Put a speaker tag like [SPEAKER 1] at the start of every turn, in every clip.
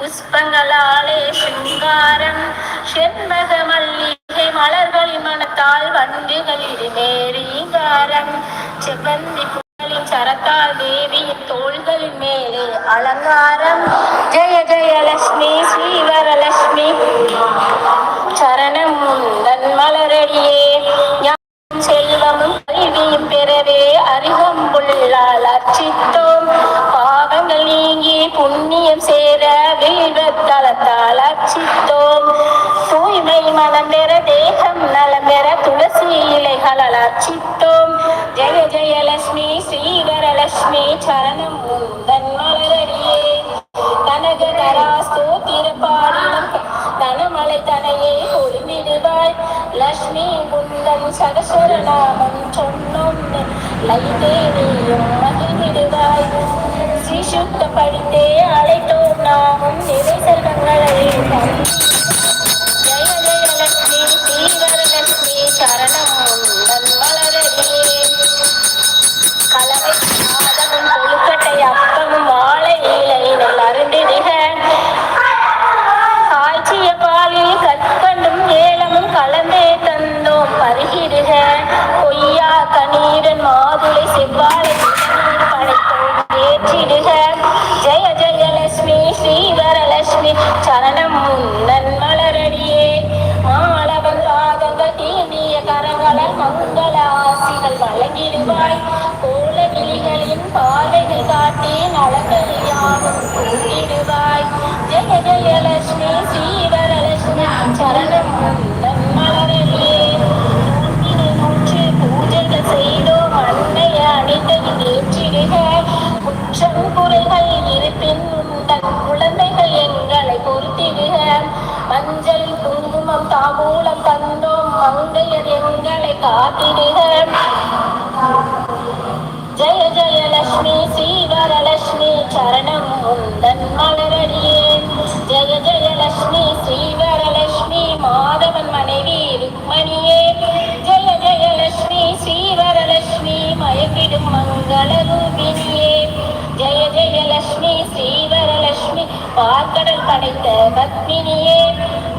[SPEAKER 1] புஷ்பங்களாலே சிங்காரம் செண்பக மல்லிகை மலர்களின் மனத்தால் வண்டுகளில் மேரீங்காரம் செவ்வந்தி பூக்களின் சரத்தால் தேவியின் தோள்களின் மேலே அலங்காரம். ஜெய ஜெயலட்சுமி ஸ்ரீவரலட்சுமி சரணம் முந்தன் மலரடியே. ஞானம் செல்வமும் கல்வியும் பெறவே அறிவம்புள்ளால் அர்ச்சித்தோம் பாவங்கள் வில்வத்தலத்தால் அர்ச்சித்தோம் தூய்மை மனம் பெற தேகம் நலம் பெற துளசி இலைகளால் அர்ச்சித்தோம் ஜெய ஜெயலட்சுமி ஸ்ரீவரலட்சுமி சரணம் முந்தன் மலரடியே. கனகதரா ஸ்தோத்திர பாடினம் தனமலை தனையே ஒளிமிடுவாய் லக்ஷ்மி முந்தன் சரஸ்வர நாமம் சொன்னோம் லைதேவியும் கணீரன் மாதுளை செவ்வாழை இளநீர் படைத்தோம் ஏற்றிடுக. ஜெய ஜெயலட்சுமி ஸ்ரீவரலட்சுமி சரணம் முன்னன் மலரடியே. மாளவன் பாதங்கள் தீண்டிய கரங்களால் மங்கள ஆசிகள் வழங்கிடுவாய். கோல விழிகளின் பார்வைகள் காட்டி நலங்கள் யாவும் எங்களை மஞ்சள் குங்குமம் தாமூலம் தந்தோம். மங்கையர் எங்களை காத்திடுக. ஜெய ஜெயலட்சுமி ஸ்ரீவரலட்சுமி சரணம் முந்தன் மலரடியே. ஜெய ஜெயலட்சுமி ஸ்ரீவரலட்சுமி மாதவன் மனைவி ருக்மணியே. ஜெய ஜெயலட்சுமி ஸ்ரீவரலட்சுமி மயக்கிடும் மங்கள ரூபினியே ஜெய ஜெயலட்சுமி ஸ்ரீவரலட்சுமி பார்க்கடல் படைத்த பத்மினியே.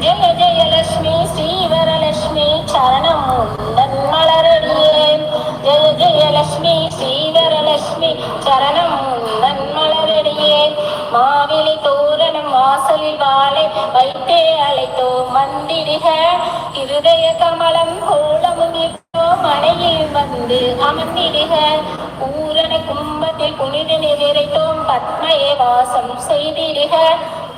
[SPEAKER 1] ஜெய ஜெயலட்சுமி ஸ்ரீவரலட்சுமி சரணம் உந்தன் மலரடியே. ஜெய ஜெயலட்சுமி ஸ்ரீவரலட்சுமி சரணம் உந்தன் மலரடியே. மாவிலை தோரணம் வாசலில் வாழை வைத்தே அழைத்தோ மந்திரிக. இருதய கமலம் கோலமும் மனையில் வந்து அமர்ந்திடுக. பூரண கும்பத்தில் புனித நிறைத்தோ பத்மயே வாசம் செய்திடுக.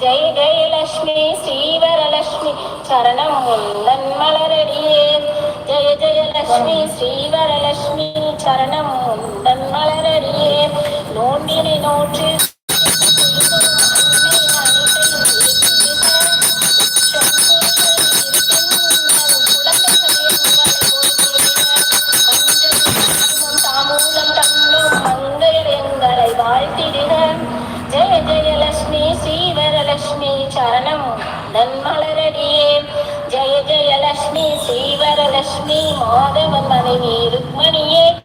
[SPEAKER 1] ஜெய ஜெயலட்சுமி ஸ்ரீவரலட்சுமி சரணம் முந்தன் மலரடியே. ஜெய ஜெயலட்சுமி ஸ்ரீவரலட்சுமி சரணம் முந்தன் மலரடியே. நோண்டினை நோற்று ஜெய ஜெயலட்சுமி ஸ்ரீவரலட்சுமி சரணம். நன்மலரடியே. ஜெய ஜெயலட்சுமி ஸ்ரீவரலட்சுமி மாதவன் மனைவி ருக்மணியே.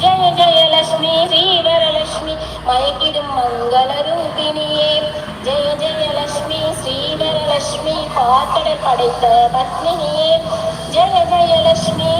[SPEAKER 1] ஜெய ஜெயலட்சுமி ஸ்ரீவரலட்சுமி மயக்கிடும் மங்கள ரூபிணியே. ஜெய ஜெயலட்சுமி ஸ்ரீவரலட்சுமி பாக்கடல் படைத்த பத்மினியே. ஜெய ஜெயலட்சுமி